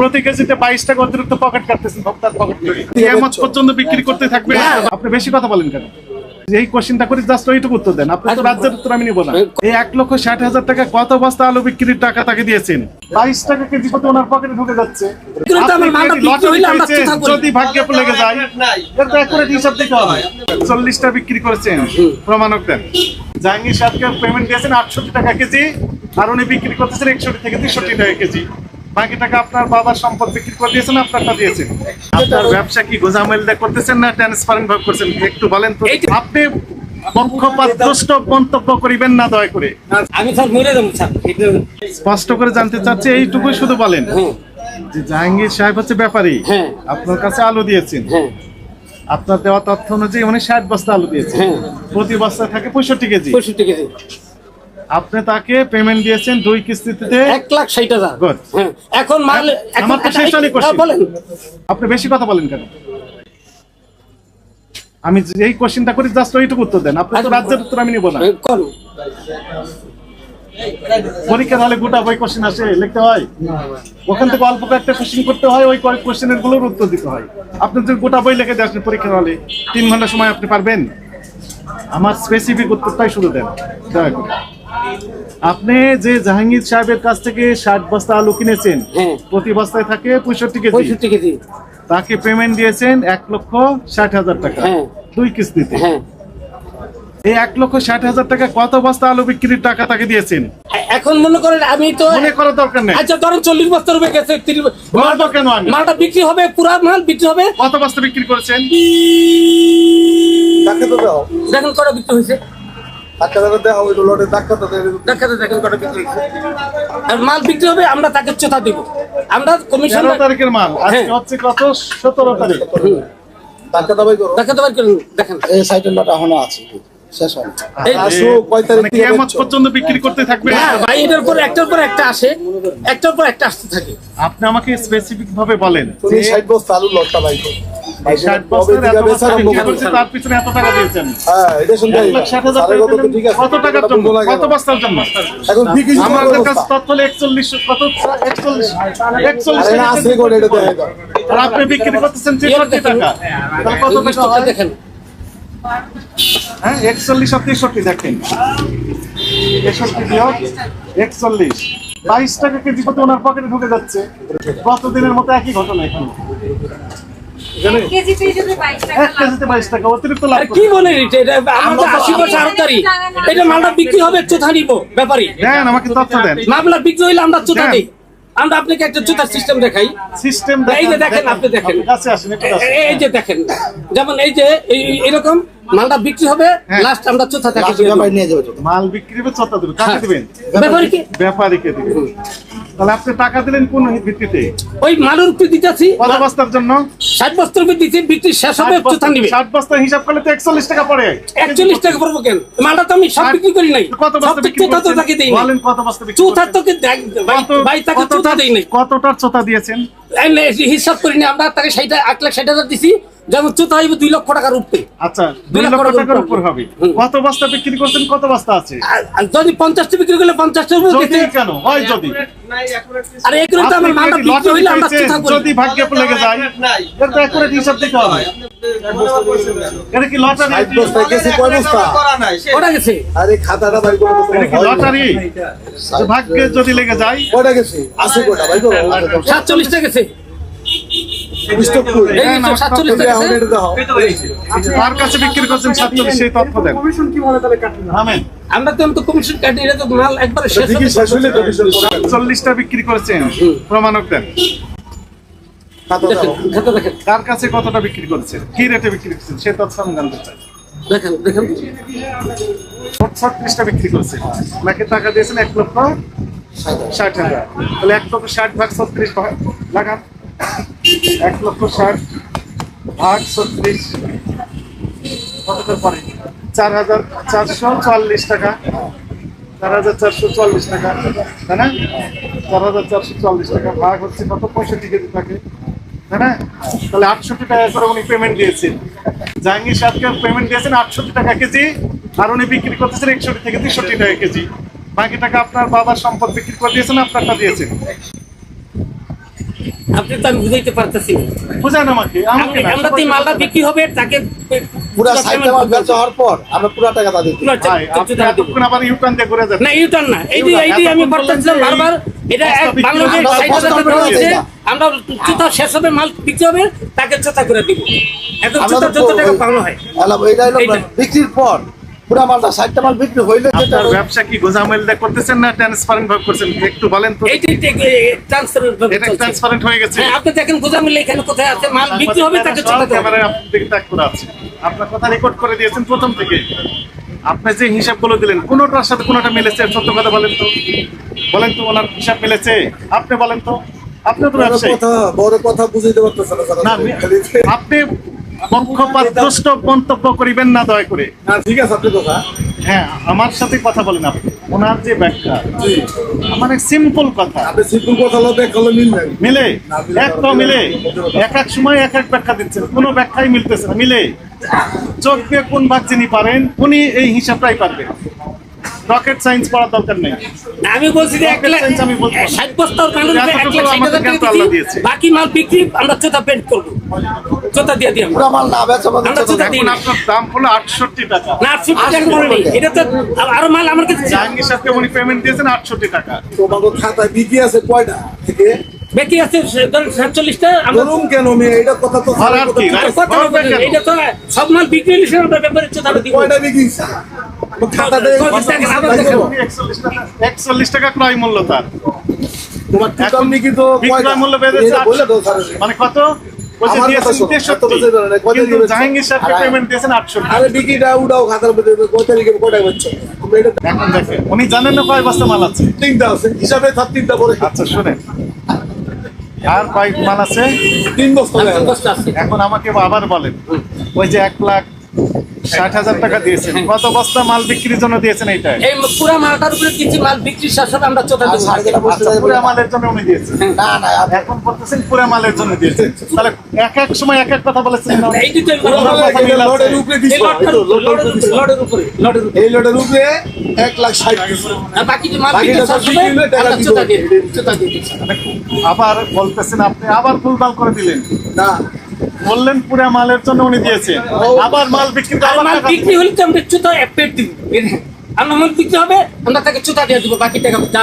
প্রতি কেজিতে বাইশ টাকা অতিরিক্ত পকেট কাটতেছেন ভোক্তার পকেট এমত পর্যন্ত বিক্রি করতে থাকবে আপনি বেশি কথা বলেন কেন? এই কোশ্চেনটা করে জাস্ট ওইটুকু উত্তর দেন। আপনি তো রাজ্যের উত্তর আমি নিব না। এই এক লক্ষ ষাট হাজার টাকা কত বস্তা আলু বিক্রির টাকা তাকে দিয়েছেন। বাইশ টাকা কেজি কত ওনার পকেটে ঢুকে যাচ্ছে? যদি ভাগ্যে লেগে যায় হিসাব দিতে হবে। চল্লিশটা বিক্রি করেছেন প্রমাণক দেন। জাহাঙ্গীর সাহেবকে পেমেন্ট দিয়েছেন আটষট্টি টাকা কেজি আর উনি বিক্রি করতেছেন একষট্টি থেকে তেষট্টি টাকা কেজি। বাকি টাকা আপনার বাবার সম্পদ বিক্রি করে দিয়েছেন আপনারটা দিয়েছেন। আপনার ব্যবসা কি গোজামিল দিয়ে করতেছেন না ট্রান্সপারেন্ট ভাবে করছেন? একটু বলেন তো আপনি পক্ষপাতদুষ্ট মন্তব্য করিবেন না দয়া করে? আমি স্যার মরে যাব স্যার। স্পষ্ট করে জানতে চাচ্ছি শুধু বলেন। হ্যাঁ। যে জাহাঙ্গীর সাহেব হচ্ছে ব্যাপারী। হ্যাঁ। আপনার কাছে আলু দিয়েছেন। হ্যাঁ। আপনার দেওয়া তথ্য অনুযায়ী উনি ষাট বস্তা আলু দিয়েছেন। প্রতি বস্তায় থাকে পঁয়ষট্টি কেজি। পঁয়ষট্টি কেজি। আপনি তাকে পেমেন্ট দিয়েছেন দুই কিস্তিতে? এক লাখ ষাট হাজার। হ্যাঁ এখন মাল আমার তো শেষ question। হ্যাঁ, বলেন। আপনি বেশি কথা বলেন কেন? আমি এই কোশ্চেনটা করি জাস্ট ওইটুকু উত্তর দেন। আপনি তো আচ্ছা। রাজ্যের উত্তর আমি নিব না। হ্যাঁ, কোন পরীক্ষার হলে গোটা বই কোশ্চেন আসে লিখতে হয়? ওখান থেকে অল্প কয়েকটা কোশ্চেন করতে হয় ওই কয়েক কোশ্চেনেরগুলোর উত্তর দিতে হয়। আপনি যদি গোটা বই লিখে দিয়ে আসেন পরীক্ষার হলে তিন ঘণ্টা সময় আপনি পারবেন? আমার স্পেসিফিক উত্তরটাই শুধু দেন। দয়া করে। আপনি যে জাহাঙ্গীর সাহেবের কাছ থেকে ষাট বস্তা আলু কিনেছেন হ্যাঁ। প্রতি বস্তায় থাকে পঁয়ষট্টি কেজি। পঁয়ষট্টি কেজি। তাকে পেমেন্ট দিয়েছেন এক লক্ষ ষাট হাজার টাকা হ্যাঁ। দুই কিস্তিতে। হ্যাঁ। এই এক লক্ষ ষাট হাজার টাকা কত বস্তা আলু বিক্রির টাকা তাকে দিয়েছেন? এখন মনে করেন আমি তো মনে করার দরকার নেই। আচ্ছা ধরেন চল্লিশ বস্তা রুপে গেছে কেন? মালটা বিক্রি হবে পুরা মাল বিক্রি হবে। কত বস্তা বিক্রি করেছেন? ধাক্কা তো দাও। দেখেন কটা বিক্রি হয়েছে। মাল বিক্রি হবে আমরা তাকে দিব। আমরা কমিশন তারিখের মাল। হ্যাঁ। হচ্ছে কত? সতেরো তারিখ। দাবাই করেন দেখেন। এই লট এখনও আছে। শেষ হয় মানে? পর্যন্ত বিক্রি করতে থাকবে? হ্যাঁ ভাই এটার পর একটার পর একটা আসে একটার পর একটা আসতে থাকে। আপনি আমাকে স্পেসিফিক ভাবে বলেন। বস্তা আলু লটটা তার পিছনে এত টাকা দিয়েছেন। হ্যাঁ এটা শুনতে এক লাখ ষাট হাজার টাকা দিলেন। কত টাকার জন্য? কত বস্তার জন্য? এখন বিক্রি শুরু আমাদের কাছে তথ্য হলো একচল্লিশ কত? একচল্লিশ একচল্লিশ আরে না টাকা। আছে করে এটা দেখে দাও আর আপনি বিক্রি করতেছেন তেষট্টি টাকা। তাহলে কত টাকা দেখেন। হ্যাঁ দেখেন। বিয়োগ বাইশ টাকা কেজি কত ওনার পকেটে ঢুকে যাচ্ছে। কতদিনের মতো একই ঘটনা এখানে। কি বলে এটা? এটা আমাদের আশি বছর আড়তারি এটা মালটা বিক্রি হবে চোথা নিব ব্যাপারী। দেন আমাকে তথ্য দেন। মামলা বিক্রি হইলে আমরা চোথা দেন। দিই। আমরা আপনাকে একটা চোথার সিস্টেম দেখাই। সিস্টেম এই যে দেখেন, আপনি দেখেন। কাছে আসেন একটু কাছে। এ- এই যে দেখেন। যেমন এই যে এই- এরকম মালটা বিক্রি হবে হ্যাঁ। লাস্ট আমরা চোথা থাকে নিয়ে যাবে মাল বিক্রি হবে চতা দেবেন কাকে হ্যাঁ। দিবেন? ব্যাপারীকে ব্যাপারীকে দিবেন? তাহলে আপনি টাকা দিলেন কোন ভিত্তিতে? ওই মালের উপরে দিতেছি। কত বস্তার জন্য? ষাট বস্তার উপরে দিচ্ছি বিক্রি শেষ হবে চোথা নিবে। ষাট বস্তা হিসাব করলে তো একচল্লিশ টাকা পড়ে। একচল্লিশ টাকা পড়ব কেন? মালটা তো আমি সব আর বিক্রি করি নাই। কত বস্তা তো বিক্রি চোথা তো তাকে দিই বলেন কত বস্তা বিক্রি চোথা করছেন? তোকে ভাই- তাকে চোথা কতটার- দেই নাই। কতটার চোতা দিয়েছেন? হিসাব করিনি আমরা তাকে সেইটা এক লাখ ষাট হাজার দিছি। যেমন চুত হইব দুই লক্ষ টাকার উপরে। আচ্ছা দুই লক্ষ টাকার উপর। হবে। কত বস্তা বিক্রি করছেন? কত বস্তা আছে? যদি পঞ্চাশটা বিক্রি করলে পঞ্চাশটা কেন? হয় যদি। আর এই করে তো আমার মালটা যদি বিক্রি হইলে আমরা যদি ভাগ্যে লেগে যায় এটা হিসাব দিতে হবে। এটা কি লটারি? বস্তা গেছে কয় বস্তা? ওটা গেছে? আরে খাতাটা ভাই কোন এটা কি লটারি? ভাগ্যে যদি লেগে যায় গেছে? আছে কয়টা? বাই করো। সাতচল্লিশটা গেছে স্টক করে এই যে সাতচল্লিশটা এখন গেছে এটা দাও তার কাছে বিক্রি করছেন সাতচল্লিশ সেই তথ্য দেন। থামেন আমরা তো তো কমিশন কাটি এটা তো মাল একবারে শেষ ঠিকই হবে। শেষ হইলে তো বিষয় পড়া। চল্লিশটা বিক্রি করেছেন। প্রমাণক দেন। কার কাছে কতটা বিক্রি করেছেন? কি রেটে বিক্রি করছেন? সে তথ্য আমি জানতে চাই। দেখেন দেখেন। ছত্রিশটা বিক্রি করেছেন। নাকি টাকা দিয়েছেন এক লক্ষ ষাট হাজার? তাহলে এক লক্ষ ষাট ভাগ ছত্রিশ ভাগ লাগান। এক লক্ষ ষাট ভাগ ছত্রিশ করে চার হাজার চারশো চুয়াল্লিশ টাকা। চার হাজার চারশো চুয়াল্লিশ টাকা, তাই না? চার হাজার চারশো চল্লিশ টাকা ভাগ হচ্ছে কত? পঁয়ষট্টি কেজি থাকে, তাই না? তাহলে আটষট্টি টাকা করে উনি পেমেন্ট দিয়েছেন। জাহাঙ্গীর সাহেবকে পেমেন্ট দিয়েছেন আটষট্টি টাকা কেজি, আর উনি বিক্রি করতেছেন একষট্টি থেকে তেষট্টি টাকা কেজি। বাকি টাকা আপনার বাবার সম্পদ বিক্রি করে দিয়েছেন, আপনারটা দিয়েছেন। আপনি তো আমি বুঝাইতে পারতেছি বুঝেন আমাকে আমরা তো মালটা বিক্রি হবে তাকে পুরা সাইডটা মাল বেচা হওয়ার পর আমরা পুরা টাকা তাদের দিই। পুরো ভাই, চা- আপনি টাকা দিব। এতক্ষণ আবার ইউটার্ন দিয়ে ঘুরে যাচ্ছেন। না ইউটার্ন না এই যে এই যে আমি বলতেছিলাম বারবার এটা এক বাংলাদেশ আমরা হচ্ছে শেষ হবে মাল বিক্রি হবে তাকে জুতা করে দিব। এখন জুতা যত টাকা পাওয়া হয়। আলাম, হলো বিক্রির পর। পুরা মালটা ষাটটা মাল বিক্রি হইলে আপনার ব্যবসা কি গোজামিল করতেছেন না ট্রান্সপারেন্ট ভাবে করছেন? একটু বলেন তো। এটা ট্রান্সপারেন্ট হয়ে গেছে। আপনি দেখেন গোজামিল এখানে কোথায় আছে মাল বিক্রি হবে তাকে জুতা দেবো ক্যামেরায় দিকে তাক করে আছে। আপনার কথা রেকর্ড করে দিয়েছেন প্রথম থেকে। আপনি যে হিসাবগুলো দিলেন কোনোটার সাথে কোনোটা মিলেছে? সত্য কথা বলেন তো। বলেন তো ওনার হিসাব মিলেছে? আপনি বলেন তো। আপনি তো বড় ব্যবসায়ী। কথা বড় কথা বুঝাইতে পারতেছে না না আপনি পক্ষপাতদুষ্ট মন্তব্য করিবেন না দয়া করে। ঠিক আছে আপনি কথা। হ্যাঁ আমার সাথে কথা বলেন আপনি। ওনার যে ব্যাখ্যা আমার এক সিম্পল কথা। আপনি সিম্পল কথা হলো দেখালে মিল নাই। মিলে? মিলে এক তো মিলে। এক এক সময় এক এক ব্যাখ্যা দিচ্ছেন। কোনো ব্যাখ্যাই মিলতেছে না মিলে। চোখ দিয়ে কোন ভাগ যিনি পারেন উনি এই হিসাবটাই পারবেন রকেট সায়েন্স পড়ার দরকার নেই। আমি বলছি যে এক লাখ আমি বলব ষাট বস্তার মাল এক লাখ ষাট হাজার টাকা দিয়েছি। বাকি মাল বিক্রি আমরা জুতা পেন্ট করব। জুতা দিয়ে দিই আমরা। মাল না বেচা আমরা চলে দিই আপনার দাম হলো আটষট্টি টাকা। না আটষট্টি টাকা করে এটা তো আর- আরও মাল আমার কাছে জাহাঙ্গীর সাহেবকে উনি পেমেন্ট দিয়েছেন আটষট্টি টাকা। তোমাকে খাতায় বিক্রি আছে কয়টা থেকে? বাকি আছে সাতচল্লিশটা কেন মেয়ে এটা কথা তো? এটা সব মাল বিক্রি সে আমরা ব্যাপারে কয়টা বিক্রি একচল্লিশ টাকা। ক্রয় মূল্য তার। এখন তো? মূল্য বেড়েছে। মানে কত? বলছে আমার দিয়েছেন কথা শোনো, এত 63 বছর ধরে কয়টা কিন্তু দিয়েছেন? জাহাঙ্গীর সাহেবকে আর- পেমেন্ট দিয়েছেন আটষট্টি। আরে বিক্রিটা উঠাও খাতার মধ্যে কয় তারিখে কয়টা বেচছো তোমরা এটা এখন দেখেন উনি জানেন না কয় বস্তা মাল আছে? তিনটা আছে হিসাবে তার তিনটা পরে। আচ্ছা শুনেন। আর কয় মাল আছে? তিন বস্তা এখন আমাকে আবার বলেন। ওই যে এক লাখ ষাট হাজার টাকা দিয়েছেন কত বস্তা মাল বিক্রির জন্য দিয়েছেন এইটা এই পুরা মালটার উপরে কিছু মাল বিক্রি শেষ আমরা জুতা আর দিব সাড়ে তিনটা বস্তা যাবে পুরা না। মালের জন্য উনি দিয়েছেন না না এখন বলতেছেন পুরা মালের জন্য দিয়েছেন তাহলে এক এক সময় এক এক কথা বলেছেন না? এই দুটো পুরো মাল কথা মিল আছে। লটের উপরে এই দিছো, লটটার এই তো উপরে, লটের লটের উপরে দিছো। উপরে, লটের উপরে, লটের উপরে। এই লটের উপরে এক লাখ ষাট বাকি যে মাল বাকিটা বিক্রি সব শেষ হবে, বিক্রি হলে টাকা আমরা দিব। জুতা দিয়ে দিই, জুতা দিয়ে দিই। আবার বলতেছেন আপনি আবার ভুলভাল করে দিলেন না বললেন পুরা মালের জন্য উনি দিয়েছেন আবার মাল বিক্রি করে আবার মাল বিক্রি হলে তো আমরা এক পেট দিব। আমরা মাল বিক্রি হবে আমরা তাকে জুতা দিয়ে দিব বাকি টাকা যা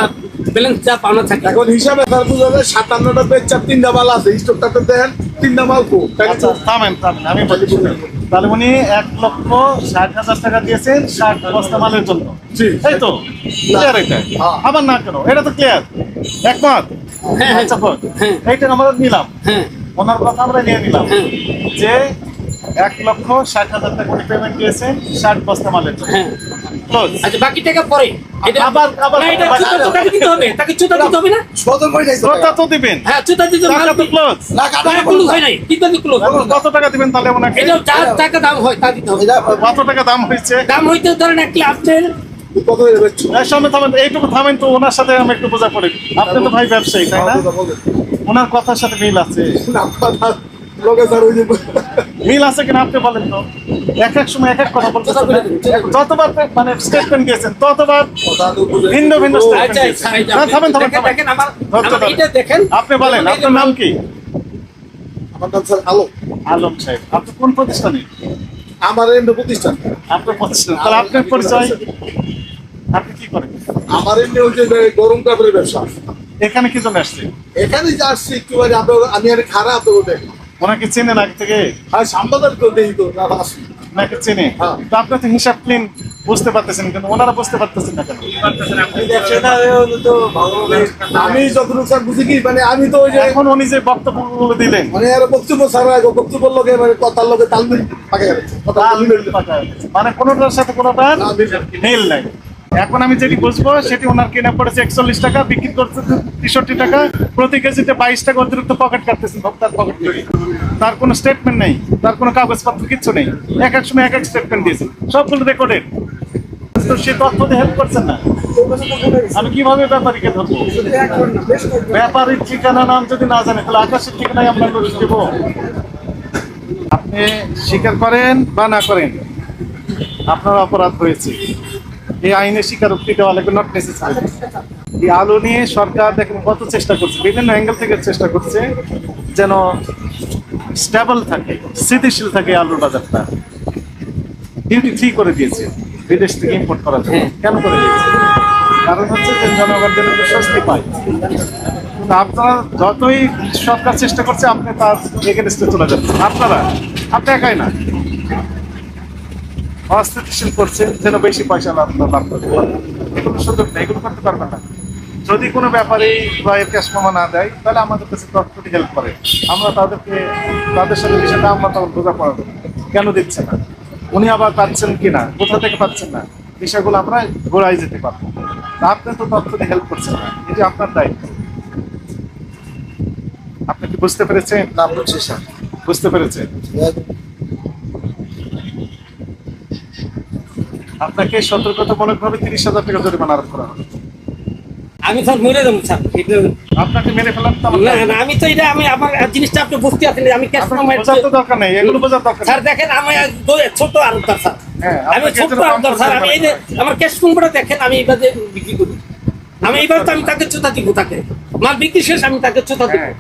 ব্যালেন্স যা পাওনা থাকে এখন হিসাবে তার বুঝা যায় সাতান্নটা বেচার তিনটা মাল আছে স্টকটাতে দেন তিনটা মাল কো আচ্ছা থামেন থামেন আমি বলি তাহলে উনি এক লক্ষ ষাট হাজার টাকা দিয়েছেন ষাট বস্তা মালের জন্য জি। এই তো ক্লিয়ার এটা হ্যাঁ। আবার না কেন এটা তো ক্লিয়ার একমত হ্যাঁ, হ্যাঁ। আচ্ছা। হ্যাঁ। এইটা আমরা নিলাম হ্যাঁ ওনার কথা আমরা নিয়ে নিলাম। যে এক লক্ষ ষাট হাজার টাকা উনি পেমেন্ট দিয়েছেন ষাট বস্তা মালের জন্য। হ্যাঁ। ক্লোজ আচ্ছা বাকি টাকা পরে। এটা আবার- তাকে দিতে হবে? তাকে জুতা দিতে হবে না? সদর করে যাইছো ওটা তো দিবেন। হ্যাঁ জুতা দিতে মাল টাকা তো ক্লোজ না কাটা ক্লোজ হয় নাই। কিন্তু ক্লোজ কত টাকা দিবেন তাহলে ওনাকে? এটা যার টাকা দাম হয় তা দিতে হবে। কত টাকা দাম হয়েছে? দাম হইতে ধরেন একটি আপেল কত হয়ে বেচছো এই সময় থামেন এইটুকু থামেন তো ওনার সাথে আমি একটু বোঝা পড়ি আপনি তো ভাই ব্যবসায়ী তাই না? ওনার কথার সাথে মিল আছে। মিল আছে কিনা আপনি বলেন তো। এক এক সময় এক এক কথা বলতেছেন যতবার মানে স্টেটমেন্ট দিয়েছেন ততবার ভিন্ন ভিন্ন আপনি থামেন, থামেন, দেখেন, থামেন। আমার ধৈর্য আমার ধরেন। এটা দেখেন। আপনি বলেন আপনার নাম কি? আমার নাম স্যার আলো আলম সাহেব। আপনি কোন প্রতিষ্ঠানে? আমার প্রতিষ্ঠান। আপনার প্রতিষ্ঠান। তাহলে আপনার পরিচয়? কি করেন? আমার এমনি যে গরম কাপড়ের ব্যবসা। এখানে কি জন্য আসছে এখানে যে আসছি একটু আমি আর খারাপ দেখি ওনাকে চেনেন আগে থেকে? আর সাম্বাদার তো দেখি তো না আসি। নাকি চেনে? হ্যাঁ। তো আপনি তো হিসাব ক্লিন বুঝতে পারতেছেন কিন্তু ওনারা বুঝতে পারতেছেন না কেন? আমি যতটুকু স্যার বুঝি কি মানে আমি তো ওই যে এখন উনি যে বক্তব্যগুলো দিলেন মানে আর বক্তব্য স্যার বক্তব্য লোকে মানে কথার লোকে তাল মিল পাকা মানে কোনোটার সাথে কোনোটার না, মিল নেই। এখন আমি যেটি বুঝব, সেটি ওনার কেনা পড়েছে একচল্লিশ টাকা, বিক্রি করছে তেষট্টি টাকা, প্রতি কেজিতে বাইশ টাকা অতিরিক্ত পকেট কাটতেছেন ভোক্তার পকেট তার। কোনো স্টেটমেন্ট নেই, তার কোনো কাগজপত্র কিচ্ছু নেই। এক এক সময় এক এক স্টেটমেন্ট দিয়েছেন সবগুলো রেকর্ডেড তো সে হেল্প না। আমি কীভাবে ব্যাপারীকে ধরবো? ব্যাপারীর ঠিকানা, নাম যদি না জানে, তাহলে আকাশের দেবো। আপনি স্বীকার করেন বা না করেন, আপনার অপরাধ হয়েছে। এই আইনে স্বীকারোক্তি দেওয়া লাগবে নট নেসেসারি এই আলু নিয়ে সরকার দেখেন কত চেষ্টা করছে বিভিন্ন অ্যাঙ্গেল থেকে চেষ্টা করছে যেন স্টেবল থাকে স্থিতিশীল থাকে আলুর বাজারটা। ডিউটি ফ্রি করে দিয়েছে বিদেশ থেকে ইম্পোর্ট করা জন্য। কেন করে দিয়েছে? কারণ হচ্ছে যে জনগণ যেন স্বস্তি পায়। আপনারা যতই সরকার চেষ্টা করছে আপনি তার এগেনস্টে চলে যাচ্ছেন। আপনারা আপনি একাই না। অস্থিতিশীল করছেন যেন বেশি পয়সা লাভ লাভ করতে এগুলো সুযোগ নেই এগুলো করতে পারবেন না। যদি কোনো ব্যাপারে ক্রয়ের ক্যাশ মামা না দেয় তাহলে আমাদের কাছে তথ্যটি হেল্প করে। আমরা তাদেরকে তাদের সাথে বিষয়টা আমরা তখন বোঝা পড়াবো কেন দিচ্ছে না? উনি আবার পাচ্ছেন কি না? কোথা থেকে পাচ্ছেন না? বিষয়গুলো আমরা গোড়ায় যেতে পারব। আপনি তো তথ্যটি হেল্প করছেন না। এটি আপনার দায়িত্ব। আপনি কি বুঝতে পেরেছেন? না বুঝছি স্যার। বুঝতে পেরেছেন? আপনাকে সতর্কতামূলক ভাবে তিরিশ হাজার টাকা জরিমানা আরোপ করা হবে। আমি স্যার মরে যাব স্যার। আপনাকে মেরে ফেলার তো না না আমি তো এটা আমি আমার জিনিসটা আপনি বুঝতে পারছেন আমি ক্যাশ বোঝার তো দরকার নেই এগুলো বোঝার দরকার স্যার দেখেন আমি ছোট স্যার। হ্যাঁ, আমি ছোট আরদার স্যার আমি এই যে আমার ক্যাশ নম্বরটা দেখেন আমি এইভাবে বিক্রি করি। আমি এইবার তো আমি তাকে চোতা দিব তাকে। মাল বিক্রি শেষ আমি তাকে চোতা দিব। হ্যাঁ।